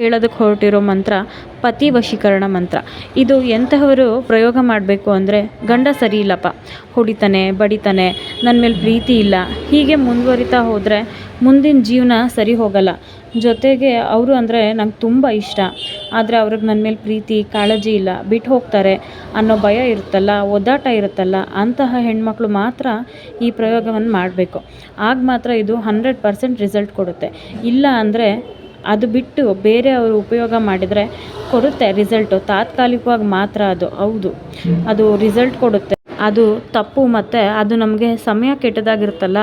ಹೇಳೋದಕ್ಕೆ ಹೊರಟಿರೋ ಮಂತ್ರ ಪತಿ ವಶೀಕರಣ ಮಂತ್ರ. ಇದು ಎಂತಹವರು ಪ್ರಯೋಗ ಮಾಡಬೇಕು ಅಂದರೆ ಗಂಡ ಸರಿ ಇಲ್ಲಪ್ಪ. ಹೊಡಿತಾನೆ, ಬಡಿತಾನೆ ನನ್ನ ಮೇಲೆ ಪ್ರೀತಿ ಇಲ್ಲ. ಹೀಗೆ ಮುಂದುವರಿತಾ ಹೋದರೆ ಮುಂದಿನ ಜೀವನ ಸರಿ ಹೋಗಲ್ಲ. ಜೊತೆಗೆ ಅವರು ಅಂದರೆ ನಂಗೆ ತುಂಬ ಇಷ್ಟ. ಆದರೆ ಅವ್ರಿಗೆ ನನ್ನ ಮೇಲೆ ಪ್ರೀತಿ, ಕಾಳಜಿ ಇಲ್ಲ. ಬಿಟ್ಟು ಹೋಗ್ತಾರೆ ಅನ್ನೋ ಭಯ ಇರುತ್ತಲ್ಲ, ಒದ್ದಾಟ ಇರುತ್ತಲ್ಲ, ಅಂತಹ ಹೆಣ್ಮಕ್ಳು ಮಾತ್ರ ಈ ಪ್ರಯೋಗವನ್ನು ಮಾಡಬೇಕು. ಆಗ ಮಾತ್ರ ಇದು ಹಂಡ್ರೆಡ್ ಪರ್ಸೆಂಟ್ ರಿಸಲ್ಟ್ ಕೊಡುತ್ತೆ. ಇಲ್ಲ ಅಂದರೆ ಅದು ಬಿಟ್ಟು ಬೇರೆ ಅವರು ಉಪಯೋಗ ಮಾಡಿದರೆ ಕೊಡುತ್ತೆ ರಿಸಲ್ಟು ತಾತ್ಕಾಲಿಕವಾಗಿ ಮಾತ್ರ ಅದು. ಹೌದು. ಅದು ರಿಸಲ್ಟ್ ಕೊಡುತ್ತೆ. ಅದು ತಪ್ಪು ಮತ್ತು ಅದು ನಮಗೆ ಸಮಯ ಕೆಟ್ಟದಾಗಿರುತ್ತಲ್ಲ,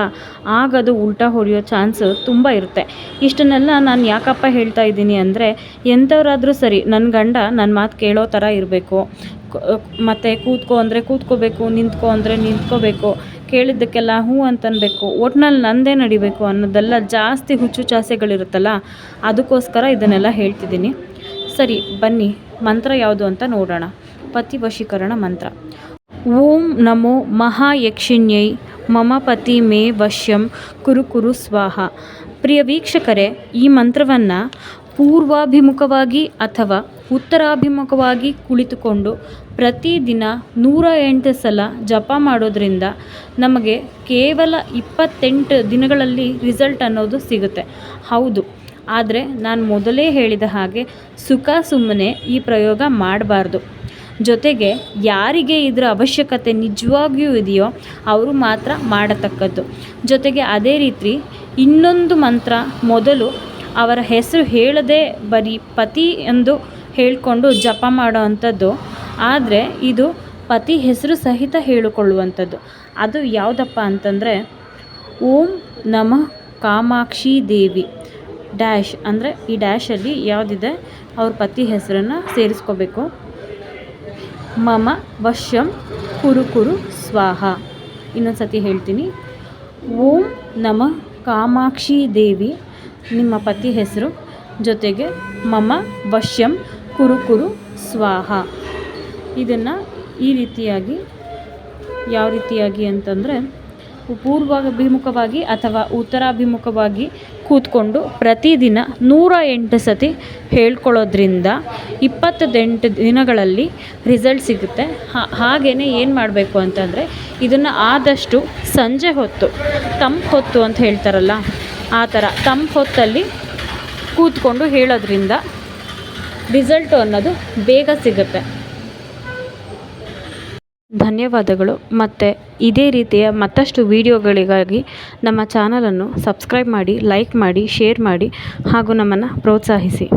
ಆಗ ಅದು ಉಲ್ಟಾ ಹೊಡೆಯೋ ಚಾನ್ಸು ತುಂಬ ಇರುತ್ತೆ. ಇಷ್ಟನ್ನೆಲ್ಲ ನಾನು ಯಾಕಪ್ಪ ಹೇಳ್ತಾ ಇದ್ದೀನಿ ಅಂದರೆ ಎಂಥವರಾದರೂ ಸರಿ ನನ್ನ ಗಂಡ ನನ್ನ ಮಾತು ಕೇಳೋ ಥರ ಇರಬೇಕು. ಮತ್ತು ಕೂತ್ಕೋ ಅಂದರೆ ಕೂತ್ಕೋಬೇಕು, ನಿಂತ್ಕೋ ಅಂದರೆ ನಿಂತ್ಕೋಬೇಕು. ಕೇಳಿದ್ದಕ್ಕೆಲ್ಲ ಹ್ಞೂ ಅಂತನ್ಬೇಕು. ಒಟ್ನಲ್ಲಿ ನಂದೇ ನಡಿಬೇಕು ಅನ್ನೋದೆಲ್ಲ ಜಾಸ್ತಿ ಹುಚ್ಚು ಚಾಸೆಗಳಿರುತ್ತಲ್ಲ, ಅದಕ್ಕೋಸ್ಕರ ಇದನ್ನೆಲ್ಲ ಹೇಳ್ತಿದ್ದೀನಿ. ಸರಿ, ಬನ್ನಿ, ಮಂತ್ರ ಯಾವುದು ಅಂತ ನೋಡೋಣ. ಪತಿ ವಶೀಕರಣ ಮಂತ್ರ. ಓಂ ನಮೋ ಮಹಾಯಕ್ಷಿಣ್ಯೈ, ಮಮ ಪತಿ ಮೇ ವಶ್ಯಂ ಕುರು ಕುರು ಸ್ವಾಹ. ಪ್ರಿಯ ವೀಕ್ಷಕರೇ, ಈ ಮಂತ್ರವನ್ನು ಪೂರ್ವಾಭಿಮುಖವಾಗಿ ಅಥವಾ ಉತ್ತರಾಭಿಮುಖವಾಗಿ ಕುಳಿತುಕೊಂಡು ಪ್ರತಿದಿನ ನೂರ ಎಂಟು ಸಲ ಜಪ ಮಾಡೋದ್ರಿಂದ ನಮಗೆ ಕೇವಲ ಇಪ್ಪತ್ತೆಂಟು ದಿನಗಳಲ್ಲಿ ರಿಸಲ್ಟ್ ಅನ್ನೋದು ಸಿಗುತ್ತೆ. ಹೌದು. ಆದರೆ ನಾನು ಮೊದಲೇ ಹೇಳಿದ ಹಾಗೆ ಸುಖ ಸುಮ್ಮನೆ ಈ ಪ್ರಯೋಗ ಮಾಡಬಾರ್ದು. ಜೊತೆಗೆ ಯಾರಿಗೆ ಇದರ ಅವಶ್ಯಕತೆ ನಿಜವಾಗಿಯೂ ಇದೆಯೋ ಅವರು ಮಾತ್ರ ಮಾಡತಕ್ಕದ್ದು. ಜೊತೆಗೆ ಅದೇ ರೀತಿ ಇನ್ನೊಂದು ಮಂತ್ರ ಮೊದಲು ಅವರ ಹೆಸರು ಹೇಳದೆ ಬರೀ ಪತಿ ಎಂದು ಹೇಳಿಕೊಂಡು ಜಪ ಮಾಡೋ ಅಂಥದ್ದು ಆದರೆ ಇದು ಪತಿ ಹೆಸರು ಸಹಿತ ಹೇಳಿಕೊಳ್ಳುವಂಥದ್ದು. ಅದು ಯಾವುದಪ್ಪ ಅಂತಂದರೆ, ಓಂ ನಮಃ ಕಾಮಾಕ್ಷಿ ದೇವಿ ಡ್ಯಾಶ್ ಅಂದರೆ ಈ ಡ್ಯಾಶಲ್ಲಿ ಯಾವುದಿದೆ, ಅವ್ರ ಪತಿ ಹೆಸರನ್ನು ಸೇರಿಸ್ಕೋಬೇಕು. ಮಮ ವಶ್ಯಂ ಕುರುಕುರು ಕುರು ಸ್ವಾಹ. ಇನ್ನೊಂದು ಸತಿ ಹೇಳ್ತೀನಿ. ಓಂ ನಮ ಕಾಮಾಕ್ಷಿ ದೇವಿ ನಿಮ್ಮ ಪತಿ ಹೆಸರು ಜೊತೆಗೆ ಮಮ ವಶ್ಯಂ ಕುರುಕುರು ಕುರು ಸ್ವಾಹ. ಇದನ್ನು ಈ ರೀತಿಯಾಗಿ, ಯಾವ ರೀತಿಯಾಗಿ ಅಂತಂದರೆ ಪೂರ್ವಾಭಿಮುಖವಾಗಿ ಅಥವಾ ಉತ್ತರಾಭಿಮುಖವಾಗಿ ಕೂತ್ಕೊಂಡು ಪ್ರತಿದಿನ ನೂರ ಎಂಟು ಸತಿ ಹೇಳ್ಕೊಳ್ಳೋದ್ರಿಂದ ಇಪ್ಪತ್ತೆಂಟು ದಿನಗಳಲ್ಲಿ ರಿಸಲ್ಟ್ ಸಿಗುತ್ತೆ. ಹಾಗೇ ಏನು ಮಾಡಬೇಕು ಅಂತಂದರೆ ಇದನ್ನು ಆದಷ್ಟು ಸಂಜೆ ಹೊತ್ತು, ತಂಪು ಹೊತ್ತು ಅಂತ ಹೇಳ್ತಾರಲ್ಲ ಆ ಥರ ತಂಪು ಹೊತ್ತಲ್ಲಿ ಕೂತ್ಕೊಂಡು ಹೇಳೋದ್ರಿಂದ ರಿಸಲ್ಟು ಅನ್ನೋದು ಬೇಗ ಸಿಗುತ್ತೆ. ಧನ್ಯವಾದಗಳು. ಮತ್ತು ಇದೇ ರೀತಿಯ ಮತ್ತಷ್ಟು ವಿಡಿಯೋಗಳಿಗಾಗಿ ನಮ್ಮ ಚಾನಲನ್ನು ಸಬ್ಸ್ಕ್ರೈಬ್ ಮಾಡಿ, ಲೈಕ್ ಮಾಡಿ, ಶೇರ್ ಮಾಡಿ ಹಾಗೂ ನಮ್ಮನ್ನು ಪ್ರೋತ್ಸಾಹಿಸಿ.